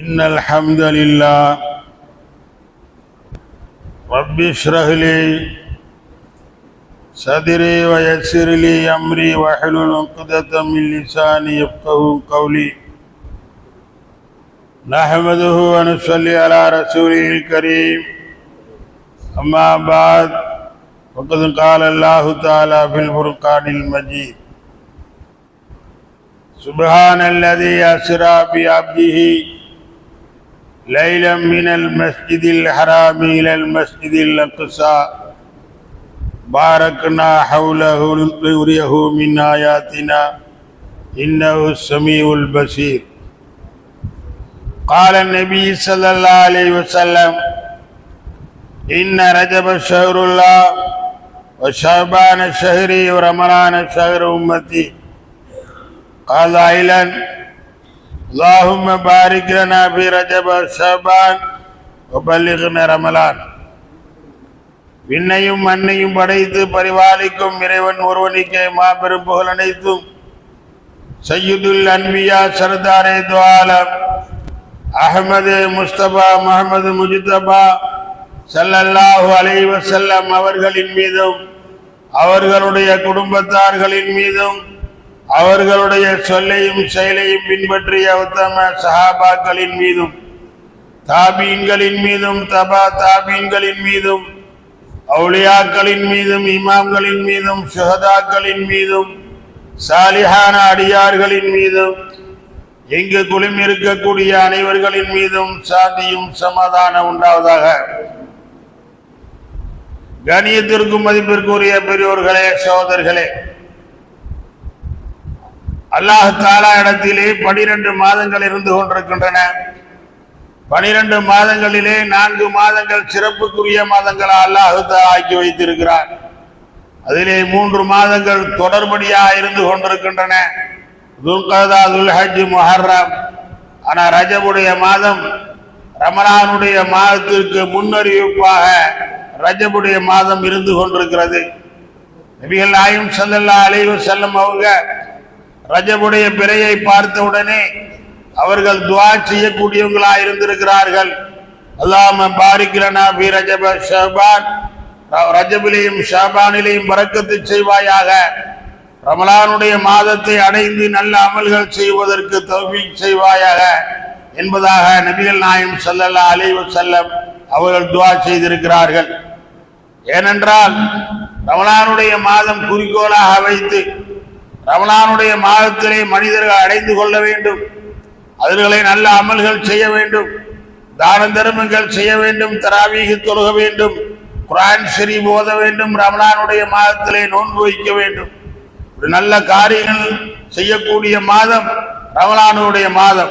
إن الحمد لله. رب اشرح لي صدري ويسر لي أمري واحلل عقدة من لساني يفقه قولي. نحمده ونصلي على رسوله الكريم. أما بعد وقد قال الله تعالى في الفرقان المجيد. سبحان الذي أسرى بعبده ليلا من المسجد الحرام إلى المسجد الأقصى. باركنا حوله لنريه من آياتنا. إنه السميع البصير. قال النبي صلى الله عليه وسلم إن رجب شهر الله وشعبان شهري ورمضان شهر أمتي. قال أيلاً اللهم بارك لنا في رجب شعبان وبلغنا رمضان விண்ணையும் மண்ணையும் படைத்து பரிபாலிக்கும் இறைவன் ஒருவனுக்கே மாபெரும் புகழ் அனைத்தும் சையுதுல் அன்பியா சர்தாரே துவாலம் அகமது முஸ்தபா முகமது முஜிதபா ஸல்லல்லாஹு அலைஹி வஸல்லம் அவர்களின் மீதும் அவர்களுடைய குடும்பத்தார்களின் மீதும் அவர்களுடைய சொல்லையும் செயலையும் பின்பற்றிய உத்தம சஹாபாக்களின் மீதும் தாபீன்களின் மீதும் தபா தாபீன்களின் மீதும் அவுளியாக்களின் மீதும் இமாம்களின் மீதும் சுகதாக்களின் மீதும் சாலிஹான அடியார்களின் மீதும் எங்கு குளிம் இருக்கக்கூடிய அனைவர்களின் மீதும் சாந்தியும் சமாதானம் உண்டாவதாக. கணியத்திற்கும் மதிப்பிற்குரிய பெரியோர்களே சகோதரர்களே அல்லாஹ் தாலா இடத்திலே பனிரெண்டு மாதங்கள் இருந்து கொண்டிருக்கின்றன. பனிரெண்டு மாதங்களிலே நான்கு மாதங்கள் சிறப்புக்குரிய மாதங்களா அல்லாஹு தாலா ஆக்கி வைத்திருக்கிறார் அதிலே மூன்று மாதங்கள் தொடர்படியாக இருந்து கொண்டிருக்கின்றன. துல்கதா துல்ஹஜ் முஹர்ரம். ஆனா ரஜபுடைய மாதம் ரமலானுடைய மாதத்திற்கு முன்னறிவிப்பாக ரஜபுடைய மாதம் இருந்து கொண்டிருக்கிறது. நபிகள் நாயும் சல்லல்லா அலைவு செல்லும் அவங்க ரஜபுடைய பிறையை பார்த்தவுடனே அவர்கள் துவா செய்யக்கூடியவங்களா இருந்திருக்கிறார்கள். அல்லாம பாரிக்கிறனா பி ரஜப ஷபான் ரஜபிலையும் ஷபானிலையும் பறக்கத்து செய்வாயாக. ரமலானுடைய மாதத்தை அடைந்து நல்ல அமல்கள் செய்வதற்கு தௌஃபீக் செய்வாயாக என்பதாக நபிகள் நாயம் ஸல்லல்லாஹு அலைஹி செல்லம் அவர்கள் துவா செய்திருக்கிறார்கள். ஏனென்றால் ரமலானுடைய மாதம் குறிக்கோளாக வைத்து ரமணானுடைய மாதத்திலே மனிதர்கள் அடைந்து கொள்ள வேண்டும். அதில்களை நல்ல அமல்கள் செய்ய வேண்டும். தான தர்மங்கள் செய்ய வேண்டும். தராவீக தொழுக வேண்டும். குரான் ஷெரீப் ஓத வேண்டும். ரமணானுடைய மாதத்திலே நோன்பு வைக்க வேண்டும். ஒரு நல்ல காரியங்கள் செய்யக்கூடிய மாதம் ரமலானுடைய மாதம்.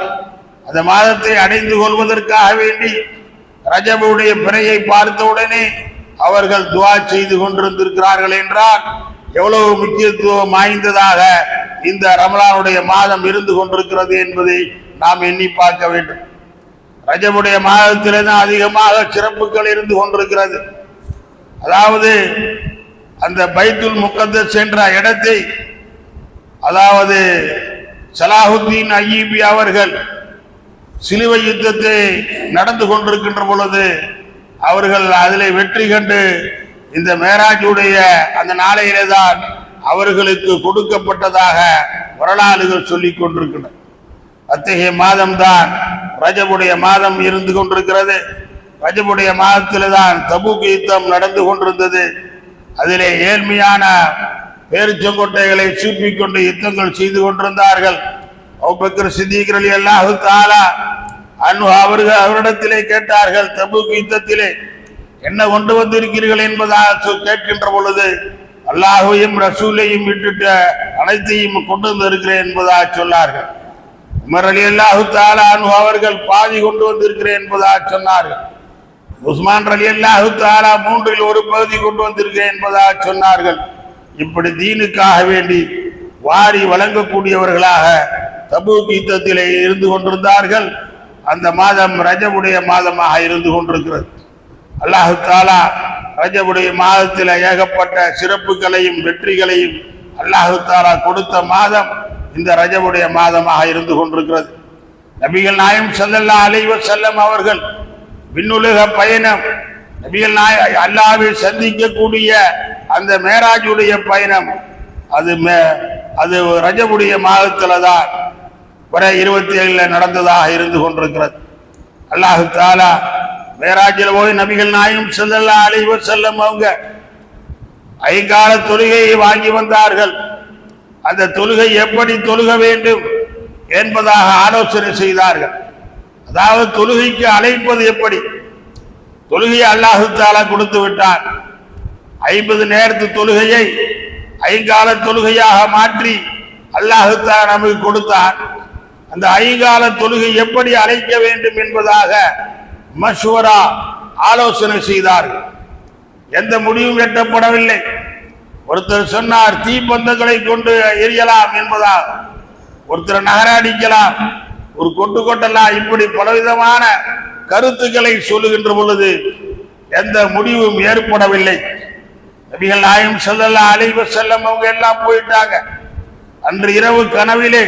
அந்த மாதத்தை அடைந்து கொள்வதற்காக வேண்டி ரஜபுடைய பிறையை பார்த்தவுடனே அவர்கள் துவா செய்து கொண்டிருந்திருக்கிறார்கள் என்றால் எவ்வளவு முக்கியத்துவம் வாய்ந்ததாக இந்த ரமலானுடைய மாதம் இருந்து கொண்டிருக்கிறது என்பதை நாம் எண்ணி பார்க்க வேண்டும். ரஜமுடைய மாதத்திலே தான் அதிகமாக சிறப்புகள் இருந்து கொண்டிருக்கிறது. அதாவது அந்த பைத்துல் முக்கத்த சென்ற இடத்தை அதாவது சலாஹுத்தீன் ஐயூபி அவர்கள் சிலுவை யுத்தத்தை நடந்து கொண்டிருக்கின்ற பொழுது அவர்கள் அதிலே வெற்றி கண்டு இந்த மேராஜுடைய அந்த நாளையிலே தான் அவர்களுக்கு கொடுக்கப்பட்டதாக வரலாறுகள் சொல்லிக் கொண்டிருக்கின்றன. அத்தகைய மாதம்தான் ரஜபுடைய மாதம் இருந்து கொண்டிருக்கிறது. ரஜபுடைய மாதத்திலே தான் தபுக்கு யுத்தம் நடந்து கொண்டிருந்தது. அதிலே ஏழ்மையான பேரிச்சங்கொட்டைகளை சூப்பிக் கொண்டு யுத்தங்கள் செய்து கொண்டிருந்தார்கள். அவ்வக்கர் சித்திகள் அல்லாஹு தாலா அன்பு அவர்கள் அவரிடத்திலே கேட்டார்கள் தபுக்கு யுத்தத்திலே என்ன கொண்டு வந்திருக்கிறீர்கள் என்பதாக சொ- கேட்கின்ற பொழுது அல்லாஹையும் ரசூலையும் விட்டுட்ட அனைத்தையும் கொண்டு வந்திருக்கிறேன் என்பதாக சொன்னார்கள். உமர் அலி அல்லாஹு தாலா அவர்கள் பாதி கொண்டு வந்திருக்கிறேன் என்பதாக சொன்னார்கள். உஸ்மான் அலி அல்லாஹு தாலா மூன்றில் ஒரு பகுதி கொண்டு வந்திருக்கிறேன் என்பதாக சொன்னார்கள். இப்படி தீனுக்காக வேண்டி வாரி வழங்கக்கூடியவர்களாக தபு கீத்தத்திலே இருந்து கொண்டிருந்தார்கள். அந்த மாதம் ரஜவுடைய மாதமாக இருந்து கொண்டிருக்கிறது. அல்லாஹு தாலா ரஜபுடைய மாதத்தில் ஏகப்பட்ட சிறப்புகளையும் வெற்றிகளையும் அல்லாஹு தாலா கொடுத்த மாதம் இந்த ரஜபுடைய மாதமாக இருந்து கொண்டிருக்கிறது. நபிகள் நாயம் செல்லல்லா அலைவ செல்லம் அவர்கள் விண்ணுலக பயணம் நபிகள் நாய அல்லாவை சந்திக்கக்கூடிய அந்த மேராஜுடைய பயணம் அது மே- அது ரஜபுடைய மாதத்தில் தான் வர இருபத்தி ஏழில் நடந்ததாக இருந்து கொண்டிருக்கிறது. அல்லாஹு தாலா மேராஜில் போய் நபிகள் நாயும் ஸல்லல்லாஹு அலைஹி செல்லும் அவங்க ஐங்கால தொழுகையை வாங்கி வந்தார்கள். அந்த தொழுகை எப்படி தொழுக வேண்டும் என்பதாக ஆலோசனை செய்தார்கள். அதாவது தொழுகைக்கு அழைப்பது எப்படி? தொழுகையை அல்லாஹு தாலா கொடுத்து விட்டார் ஐம்பது நேரத்து தொழுகையை ஐங்கால தொழுகையாக மாற்றி அல்லாஹு தாலா நமக்கு கொடுத்தார் அந்த ஐங்கால தொழுகை எப்படி அழைக்க வேண்டும் என்பதாக மஷ்வரா ஆலோசனை செய்தார்கள் எந்த முடிவும் எட்டப்படவில்லை. ஒருத்தர் சொன்னார் தீப்பந்தங்களை கொண்டு எரியலாம் என்பதால் ஒருத்தர் நகராடிக்கலாம். ஒரு கொட்டு கொட்டலாம் இப்படி பலவிதமான கருத்துக்களை சொல்லுகின்ற பொழுது எந்த முடிவும் ஏற்படவில்லை. நபிகள் நாயம் செல்லல்லா அலைவ செல்லம் அவங்க எல்லாம் போயிட்டாங்க. அன்று இரவு கனவிலே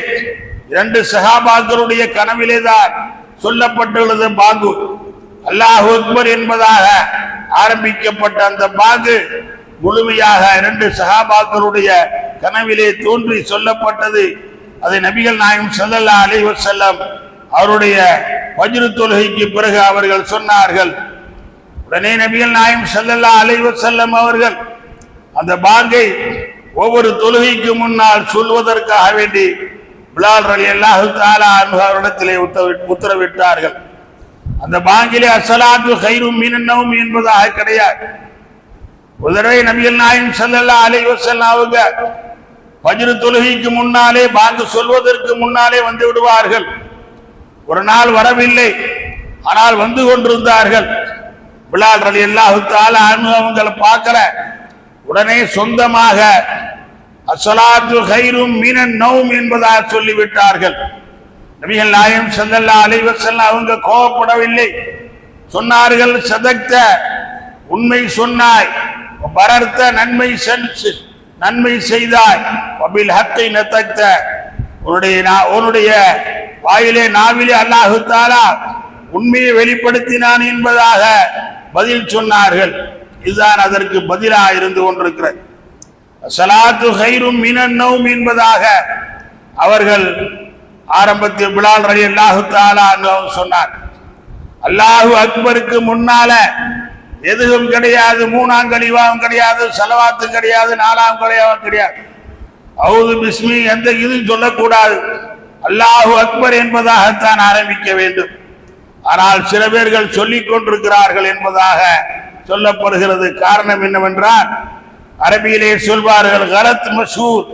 இரண்டு சகாபாக்களுடைய கனவிலே தான் சொல்லப்பட்டுள்ளது பாங்கு. அல்லாஹ் அக்பர் என்பதாக ஆரம்பிக்கப்பட்ட அந்த பாங்கு முழுமையாக இரண்டு சகாபாக்களுடைய கனவிலே தோன்றி சொல்லப்பட்டது. அதை நபிகள் நாயகம் செல்லல்லா அலைஹி செல்லம் அவருடைய வஜ்ரு தொழுகைக்கு பிறகு அவர்கள் சொன்னார்கள். உடனே நபிகள் நாயம் செல்லல்லா அலைஹி செல்லம் அவர்கள் அந்த பாங்கை ஒவ்வொரு தொழுகைக்கு முன்னால் சொல்வதற்காக வேண்டி பிலால் ரலி அல்லாஹு தாலா அன்ஹு அவரிடத்திலே உத்தரவிட்டார்கள். அந்த பாங்கிலே அசலாத்து ஹைரும் மீனன்னவும் என்பதாக கிடையாது. ஒரு தடவை நபிகள் நாயம் ஸல்லல்லாஹு அலைஹி வஸல்லம் அவங்க தொழுகைக்கு முன்னாலே பாங்கு சொல்வதற்கு முன்னாலே வந்து விடுவார்கள். ஒரு நாள் வரவில்லை ஆனால் வந்து கொண்டிருந்தார்கள். பிலால் ரலி அல்லாஹு அவங்களை பார்க்கல. உடனே சொந்தமாக அசலாத்து ஹைரும் மீனன் நவும் என்பதாக சொல்லிவிட்டார்கள். நபிகள் நாயம் ஸல்லல்லாஹு அலைஹி அவங்க கோபப்படவில்லை சொன்னார்கள் சதக்த உண்மை சொன்னாய். பரர்த்த நன்மை சென்- நன்மை செய்தாய். அபில் ஹத்தை நத்தக்த உன்னுடைய நா- உன்னுடைய வாயிலே நாவிலே அல்லாஹு தாலா உண்மையை வெளிப்படுத்தினான் என்பதாக பதில் சொன்னார்கள். இதுதான் அதற்கு பதிலாக இருந்து கொண்டிருக்கிறது. சலாத்து ஹைரும் மினன் என்பதாக அவர்கள் ஆரம்பத்தில் பிலால் ரலி அல்லாஹு தாலா சொன்னார் அல்லாஹு அக்பருக்கு முன்னால எதுவும் கிடையாது மூணாம் கழிவாவும் கிடையாது செலவாத்தும் கிடையாது நாலாம் கழிவாவும் கிடையாது. அவுது பிஸ்மி எந்த இதுவும் சொல்லக்கூடாது. அல்லாஹு அக்பர் என்பதாகத்தான் ஆரம்பிக்க வேண்டும். ஆனால் சில பேர்கள் சொல்லிக் கொண்டிருக்கிறார்கள் என்பதாக சொல்லப்படுகிறது. காரணம் என்னவென்றால் அரபியிலே சொல்வார்கள் கலத் மசூர்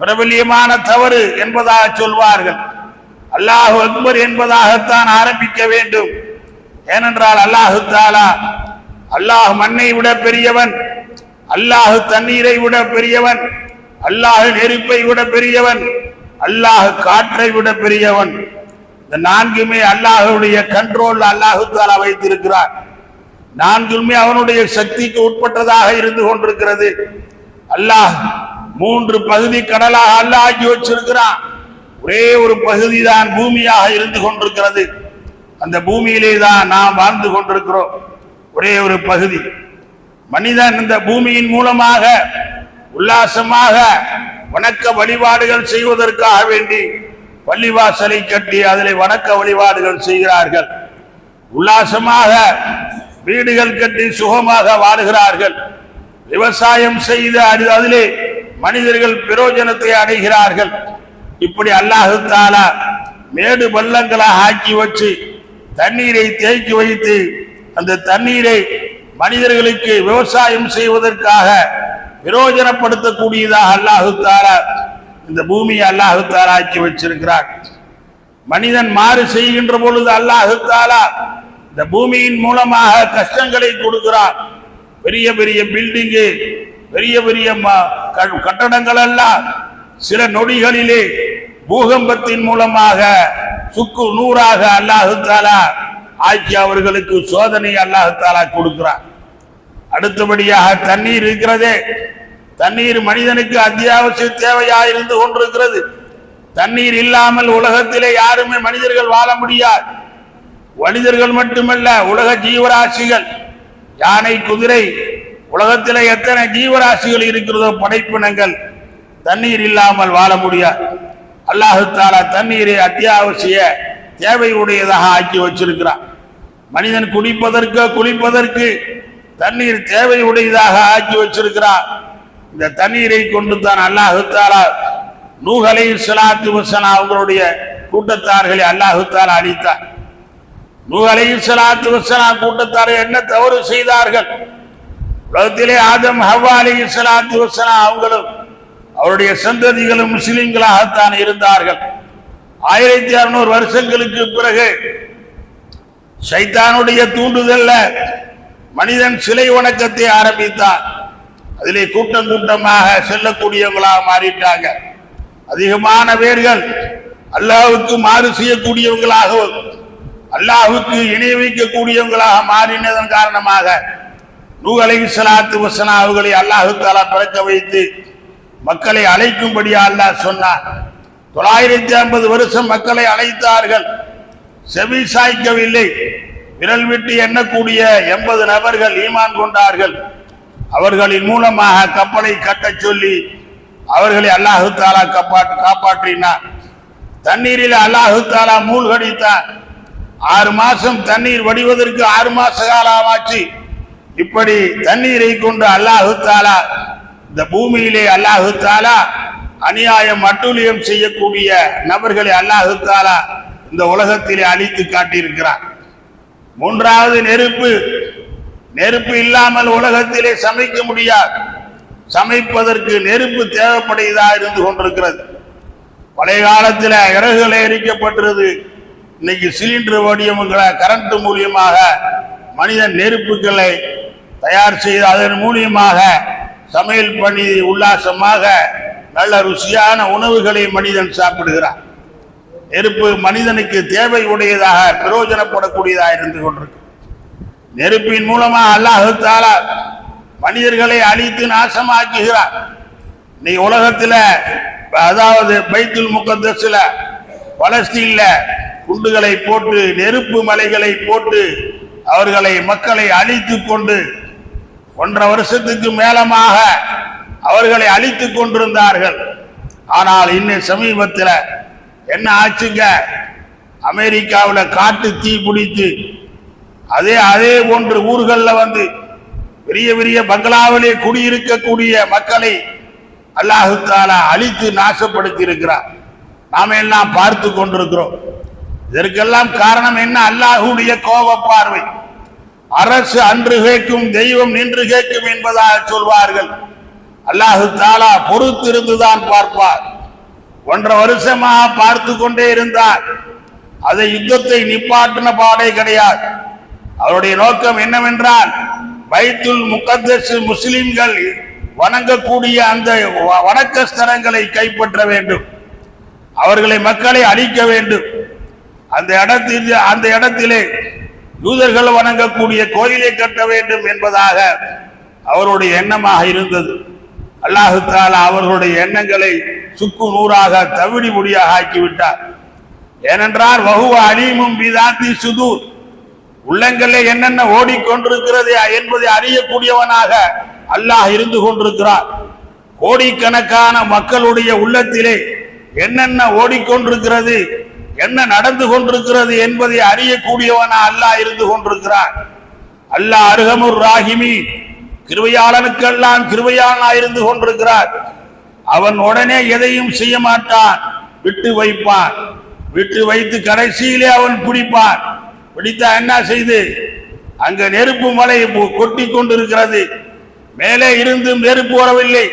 பிரபல்யமான தவறு என்பதாக சொல்வார்கள். அல்லாஹு அக்பர் என்பதாகத்தான் ஆரம்பிக்க வேண்டும். ஏனென்றால் அல்லாஹு தாலா அல்லாஹ் மண்ணை விட பெரியவன் அல்லாஹு தண்ணீரை விட பெரியவன் அல்லாஹு நெருப்பை விட பெரியவன் அல்லாஹு காற்றை விட பெரியவன். இந்த நான்குமே அல்லாஹுடைய கண்ட்ரோல் அல்லாஹு தாலா வைத்திருக்கிறார். நான்குமே அவனுடைய சக்திக்கு உட்பட்டதாக இருந்து கொண்டிருக்கிறது. அல்லாஹ் மூன்று பகுதி கடலாக அல்லாக்கி ஆக்கி வச்சிருக்கிறான். ஒரே ஒரு பகுதி தான் பூமியாக இருந்து கொண்டிருக்கிறது. அந்த பூமியிலே தான் நாம் வாழ்ந்து கொண்டிருக்கிறோம். ஒரே ஒரு பகுதி. மனிதன் இந்த பூமியின் மூலமாக உல்லாசமாக வணக்க வழிபாடுகள் செய்வதற்காக வேண்டி பள்ளிவாசலை கட்டி அதில் வணக்க வழிபாடுகள் செய்கிறார்கள். உல்லாசமாக வீடுகள் கட்டி சுகமாக வாழுகிறார்கள். விவசாயம் செய்து அதிலே மனிதர்கள் பிரயோஜனத்தை அடைகிறார்கள். இப்படி அல்லாஹு தாலா மேடு பள்ளங்களாக ஆக்கி வச்சு தண்ணீரை தேக்கி வைத்து அந்த தண்ணீரை மனிதர்களுக்கு விவசாயம் செய்வதற்காக பிரயோஜனப்படுத்தக்கூடியதாக அல்லாஹு தாலா இந்த பூமியை அல்லாஹு தாலா ஆக்கி வச்சிருக்கிறார். மனிதன் மாறு செய்கின்ற பொழுது அல்லாஹு தாலா இந்த பூமியின் மூலமாக கஷ்டங்களை கொடுக்கிறார் பெரிய பெரிய பில்டிங்கு பெரிய பெரிய ம- கட்டடங்கள் எல்லாம் சில நொடிகளிலே பூகம்பத்தின் மூலமாக சுக்கு நூறாக அல்லாஹு தாலா ஆக்கி அவர்களுக்கு சோதனை அல்லாஹு தாலா கொடுக்கிறார். அடுத்தபடியாக தண்ணீர் இருக்கிறதே தண்ணீர் மனிதனுக்கு அத்தியாவசிய தேவையாக இருந்து கொண்டிருக்கிறது. தண்ணீர் இல்லாமல் உலகத்திலே யாருமே மனிதர்கள் வாழ முடியாது. மனிதர்கள் மட்டுமல்ல உலக ஜீவராசிகள் யானை குதிரை உலகத்தில் எத்தனை ஜீவராசிகள் இருக்கிறதோ படைப்பினங்கள் தண்ணீர் இல்லாமல் வாழ முடியாது. அல்லாஹு தாலா தண்ணீரை அத்தியாவசிய தேவை உடையதாக ஆக்கி வச்சிருக்கிறான். மனிதன் குடிப்பதற்கு குளிப்பதற்கு தண்ணீர் தேவை உடையதாக ஆக்கி வச்சிருக்கிறான். இந்த தண்ணீரை கொண்டு தான் அல்லாஹு தாலா நூகலை சலாத்து வசனா அவங்களுடைய கூட்டத்தார்களை அல்லாஹு தாலா அளித்தார் நூகலை சலாத்து வசனா கூட்டத்தாரை என்ன தவறு செய்தார்கள்? உலகத்திலே ஆதம் ஹவ்வா அலி சலாத்து வசனா அவங்களும் அவருடைய சந்ததிகளும் முஸ்லிம்களாகத்தான் இருந்தார்கள். ஆயிரத்தி அறுநூறு வருஷங்களுக்கு பிறகு சைத்தானுடைய தூண்டுதல்ல மனிதன் சிலை வணக்கத்தை ஆரம்பித்தான். அதிலே கூட்டம் கூட்டமாக செல்லக்கூடியவங்களாக மாறிட்டாங்க. அதிகமான பேர்கள் அல்லாஹுக்கு மாறு செய்யக்கூடியவங்களாகவும் அல்லாஹுக்கு இணை வைக்கக்கூடியவங்களாக மாறினதன் காரணமாக நூ சலாத்து வசனா அவர்களை அல்லாஹு தாலா பிறக்க வைத்து மக்களை அழைக்கும்படியா அல்லாஹ் சொன்னார் தொள்ளாயிரத்தி ஐம்பது வருஷம் மக்களை அழைத்தார்கள். செவி சாய்க்கவில்லை விரல் விட்டு எண்ணக்கூடிய எண்பது நபர்கள் ஈமான் கொண்டார்கள். அவர்களின் மூலமாக கப்பலை கட்டச் சொல்லி அவர்களை அல்லாஹு தாலா காப்பாற்று காப்பாற்றினார் தண்ணீரில் அல்லாஹு தாலா மூழ்கடித்தார் ஆறு மாசம் தண்ணீர் வடிவதற்கு ஆறு மாச காலமாச்சு. இப்படி தண்ணீரை கொண்டு அல்லாஹு தாலா இந்த பூமியிலே அல்லாஹு தாலா அநியாயம் அட்டூழியம் செய்யக்கூடிய நபர்களை அல்லாஹு தாலா இந்த உலகத்திலே அழித்து காட்டியிருக்கிறார். மூன்றாவது நெருப்பு. நெருப்பு இல்லாமல் உலகத்திலே சமைக்க முடியாது. சமைப்பதற்கு நெருப்பு தேவைப்படுகிறதா இருந்து கொண்டிருக்கிறது. பழைய காலத்தில் இறகுகள் எரிக்கப்பட்டிருது இன்னைக்கு சிலிண்டர் வடிவங்களை கரண்ட் மூலியமாக மனிதன் நெருப்புகளை தயார் செய்து அதன் மூலியமாக சமையல் பண்ணி உல்லாசமாக நல்ல ருசியான உணவுகளை மனிதன் சாப்பிடுகிறான். நெருப்பு மனிதனுக்கு தேவை உடையதாக பிரயோஜனப்படக்கூடியதாக இருந்து கொண்டிருக்கு. நெருப்பின் மூலமாக அல்லாஹால மனிதர்களை அழித்து நாசமாக்குகிறார் நீ உலகத்தில் அதாவது பைத்துல் முகத்தஸ்ல பலஸ்தீனில் குண்டுகளை போட்டு நெருப்பு மலைகளை போட்டு அவர்களை மக்களை அழித்து கொண்டு ஒன்றரை வருஷத்துக்கு மேலமாக அவர்களை அழித்து கொண்டிருந்தார்கள். ஆனால் இன்னும் சமீபத்தில் என்ன ஆச்சுங்க? அமெரிக்காவில் காட்டு தீ பிடித்து அதே அதே போன்று ஊர்களில் வந்து பெரிய பெரிய பங்களாவிலே குடியிருக்கக்கூடிய மக்களை அல்லாஹு தாலா அழித்து நாசப்படுத்தி இருக்கிறார் நாம எல்லாம் பார்த்து கொண்டிருக்கிறோம். இதற்கெல்லாம் காரணம் என்ன? அல்லாஹுடைய கோப பார்வை அரசு அன்று கேட்கும் தெய்வம் நின்று கேட்கும் என்பதாக சொல்வார்கள். அல்லாஹு தாலா பொறுத்திருந்துதான் பார்ப்பார். ஒன்றரை வருஷமாக பார்த்து கொண்டே இருந்தார். அதை யுத்தத்தை நிப்பாட்டின பாடே கிடையாது. அவருடைய நோக்கம் என்னவென்றால் பைத்துல் முகத்தஸ் முஸ்லிம்கள் வணங்கக்கூடிய அந்த வ- வணக்க ஸ்தலங்களை கைப்பற்ற வேண்டும். அவர்களை மக்களை அழிக்க வேண்டும். அந்த இடத்தில் அந்த இடத்திலே யூதர்கள் வணங்கக்கூடிய கோயிலை கட்ட வேண்டும் என்பதாக அவருடைய எண்ணமாக இருந்தது. அல்லாஹு தாலா அவர்களுடைய எண்ணங்களை சுக்கு நூறாக தவிடி முடியாக ஆக்கிவிட்டார். ஏனென்றால் வகுவ அலீமும் பிதாத்தி சுதூர். உள்ளங்களே என்னென்ன ஓடிக்கொண்டிருக்கிறது என்பதை அறியக்கூடியவனாக அல்லாஹ் இருந்து கொண்டிருக்கிறார். கோடிக்கணக்கான மக்களுடைய உள்ளத்திலே என்னென்ன ஓடிக்கொண்டிருக்கிறது என்ன நடந்து கொண்டிருக்கிறது என்பதை அறியக்கூடியவனா அல்லாஹ் இருந்து கொண்டிருக்கிறான். அல்லாஹ் அருகமுர் ராகிமி கிருவையாளனுக்கெல்லாம் கிருவையாளனா இருந்து கொண்டிருக்கிறார். அவன் உடனே எதையும் செய்ய மாட்டான். விட்டு வைப்பான். விட்டு வைத்து கடைசியிலே அவன் பிடிப்பான். பிடித்தா என்ன செய்து? அங்க நெருப்பு மலை கொட்டி கொண்டிருக்கிறது. மேலே இருந்தும் நெருப்பு வரவில்லை.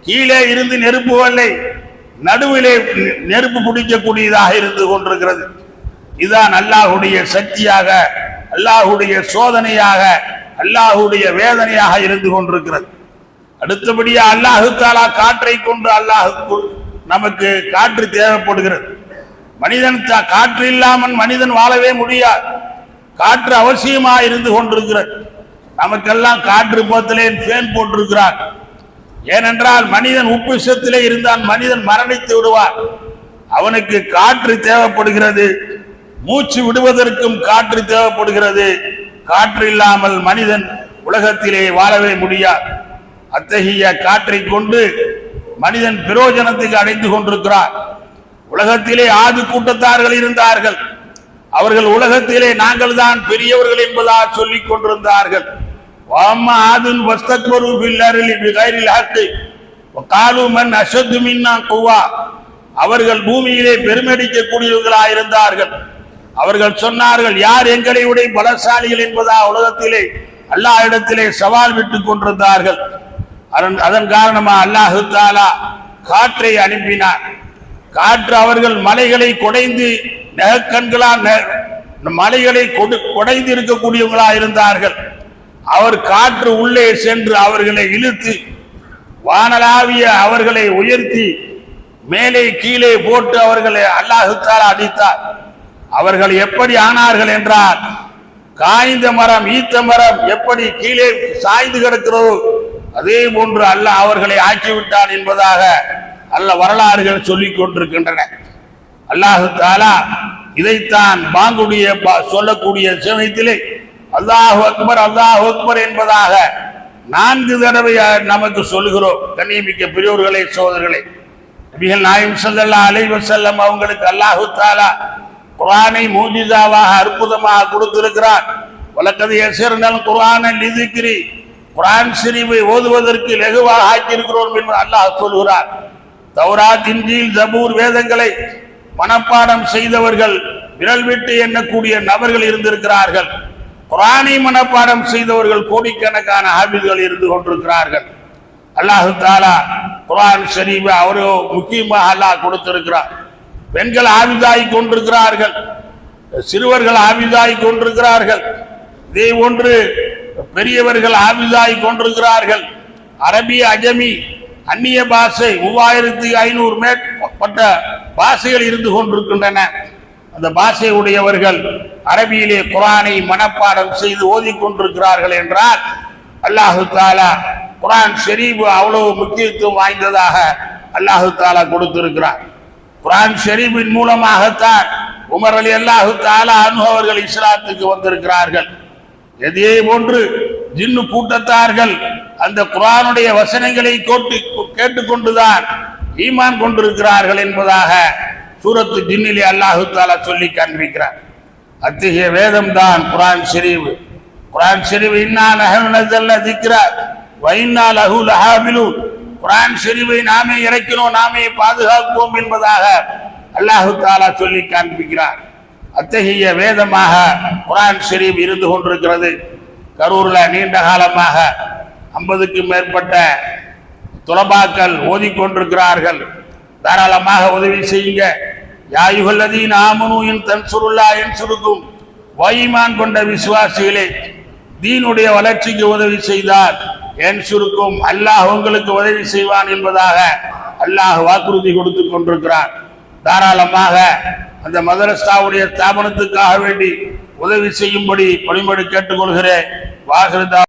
கீழே இருந்து நெருப்பு வரவில்லை. நடுவிலே நெ- நெருப்பு பிடிக்கக்கூடியதாக இருந்து கொண்டிருக்கிறது. இதுதான் அல்லாஹுடைய சக்தியாக அல்லாஹுடைய சோதனையாக அல்லாஹுடைய வேதனையாக இருந்து கொண்டிருக்கிறது. அடுத்தபடியா அல்லாஹு தாலா காற்றை கொண்டு அல்லாஹுக்கு நமக்கு காற்று தேவைப்படுகிறது. மனிதன் காற்று இல்லாமல் மனிதன் வாழவே முடியாது. காற்று அவசியமாக இருந்து கொண்டிருக்கிறது. நமக்கெல்லாம் காற்று பத்திலே ஃபேன் போட்டிருக்கிறார். ஏனென்றால் மனிதன் உப்பு விஷத்திலே இருந்தால் மனிதன் மரணித்து விடுவார் அவனுக்கு காற்று தேவைப்படுகிறது. மூச்சு விடுவதற்கும் காற்று தேவைப்படுகிறது. காற்று இல்லாமல் மனிதன் உலகத்திலே வாழவே முடியாது. அத்தகைய காற்றை கொண்டு மனிதன் பிரயோஜனத்துக்கு அடைந்து கொண்டிருக்கிறார் உலகத்திலே ஆதி கூட்டத்தார்கள் இருந்தார்கள். அவர்கள் உலகத்திலே நாங்கள் தான் பெரியவர்கள் என்பதாக சொல்லிக் கொண்டிருந்தார்கள். வாம ஆதுன் في الارض بغير الحق وقالوا من اشد منا குவா அவர்கள் பூமியிலே பெருமடிக்கக்கூடியவர்களாக இருந்தார்கள். அவர்கள் சொன்னார்கள் யார் எங்களை உடைய பலசாலிகள் என்பதா உலகத்திலே? அல்லாஹ் இடத்திலே சவால் விட்டுக் கொண்டிருந்தார்கள். அதன் அதன் அல்லாஹு தாலா காற்றை அனுப்பினார். காற்று அவர்கள் மலைகளை குடைந்து நெகக்கண்களால் நெ- மலைகளை கொடு குடைந்து இருக்கக்கூடியவங்களா இருந்தார்கள். அவர் காற்று உள்ளே சென்று அவர்களை இழுத்து வானலாவிய அவர்களை உயர்த்தி மேலே கீழே போட்டு அவர்களை அல்லாஹு அடித்தார். அவர்கள் எப்படி ஆனார்கள் என்றால் காய்ந்த மரம் ஈத்த மரம் எப்படி கீழே சாய்ந்து கிடக்கிறதோ அதே போன்று அல்ல அவர்களை ஆக்கிவிட்டான் என்பதாக அல்ல வரலாறுகள் சொல்லிக் கொண்டிருக்கின்றன. அல்லாஹு தாலா இதைத்தான் பாங்குடைய பா- சொல்லக்கூடிய சமயத்திலே அல்லாஹ் அக்பர் அல்லாஹ் அக்பர் என்பதாக நான்கு தடவை நமக்கு சொல்லுகிறோம். கண்ணியமிக்க பெரியோர்களே சோதர்களே நபிகள் நாயம் செல்லா அலைவர் செல்லம் அவங்களுக்கு அல்லாஹு தாலா குரானை மூஜிதாவாக அற்புதமாக கொடுத்திருக்கிறார். வலக்கது யஸர்னல் குரான நிதிக்கிரி குரான் சிரிவை ஓதுவதற்கு லெகுவாக ஆக்கியிருக்கிறோம் என்று அல்லாஹ் சொல்கிறார். தௌராத் இன்ஜீல் ஜபூர் வேதங்களை மனப்பாடம் செய்தவர்கள் விரல் விட்டு எண்ணக்கூடிய நபர்கள் இருந்திருக்கிறார்கள். குரானை மனப்பாடம் செய்தவர்கள் கோடிக்கணக்கான ஆபிதுகள் இருந்து கொண்டிருக்கிறார்கள். அல்லாஹு தாலா குரான் ஷரீஃபை அவரோ முக்கியமாக அல்லாஹ் கொடுத்திருக்கிறார். பெண்கள் ஆவிதாய் கொண்டிருக்கிறார்கள். சிறுவர்கள் ஆவிதாய் கொண்டிருக்கிறார்கள். இதே ஒன்று பெரியவர்கள் ஆவிதாய் கொண்டிருக்கிறார்கள். அரபி அஜமி அந்நிய பாஷை மூவாயிரத்தி ஐநூறு மேற்பட்ட பாஷைகள் இருந்து கொண்டிருக்கின்றன. அந்த பாஷை உடையவர்கள் அரபியிலே குரானை மனப்பாடம் செய்து ஓதிக்கொண்டிருக்கிறார்கள் என்றால் அல்லாஹு தாலா குரான் ஷெரீப் அவ்வளவு முக்கியத்துவம் வாய்ந்ததாக அல்லாஹு தாலா கொடுத்திருக்கிறார். குரான் ஷெரீபின் மூலமாகத்தான் உமர் அலி அல்லாஹு தாலா அனுபவர்கள் இஸ்லாத்துக்கு வந்திருக்கிறார்கள். எதே போன்று ஜின்னு கூட்டத்தார்கள் அந்த குரானுடைய வசனங்களை கோட்டு கேட்டுக்கொண்டுதான் ஈமான் கொண்டிருக்கிறார்கள் என்பதாக சூரத்து ஜின்னிலே அல்லாஹு தாலா சொல்லி காண்பிக்கிறார். அத்தகைய வேதம் தான் குரான் ஷெரீப் குரான் ஷெரீப் இன்னா நஹனு திக்கிறார் திக்ரா வ லஹு லஹாபிலு குரான் ஷெரீஃபை நாமே இறக்கினோம் நாமே பாதுகாப்போம் என்பதாக அல்லாஹு தாலா சொல்லி காண்பிக்கிறார். அத்தகைய வேதமாக குரான் ஷெரீப் இருந்து கொண்டிருக்கிறது. கரூரில் நீண்ட காலமாக ஐம்பதுக்கும் மேற்பட்ட துலபாக்கள் ஓதிக்கொண்டிருக்கிறார்கள். தாராளமாக உதவி செய்யுங்க. யாயுகல்லதீன் ஆமனு என் தன் சுருல்லா என் சுருக்கும் வைமான் கொண்ட விசுவாசிகளே தீனுடைய வளர்ச்சிக்கு உதவி செய்தால் என் சுருக்கும் அல்லாஹ் உங்களுக்கு உதவி செய்வான் என்பதாக அல்லாஹ் வாக்குறுதி கொடுத்து கொண்டிருக்கிறார் தாராளமாக அந்த மதரஸ்தாவுடைய ஸ்தாபனத்துக்காக வேண்டி உதவி செய்யும்படி பணிமொழி கேட்டுக்கொள்கிறேன். வாகிருதா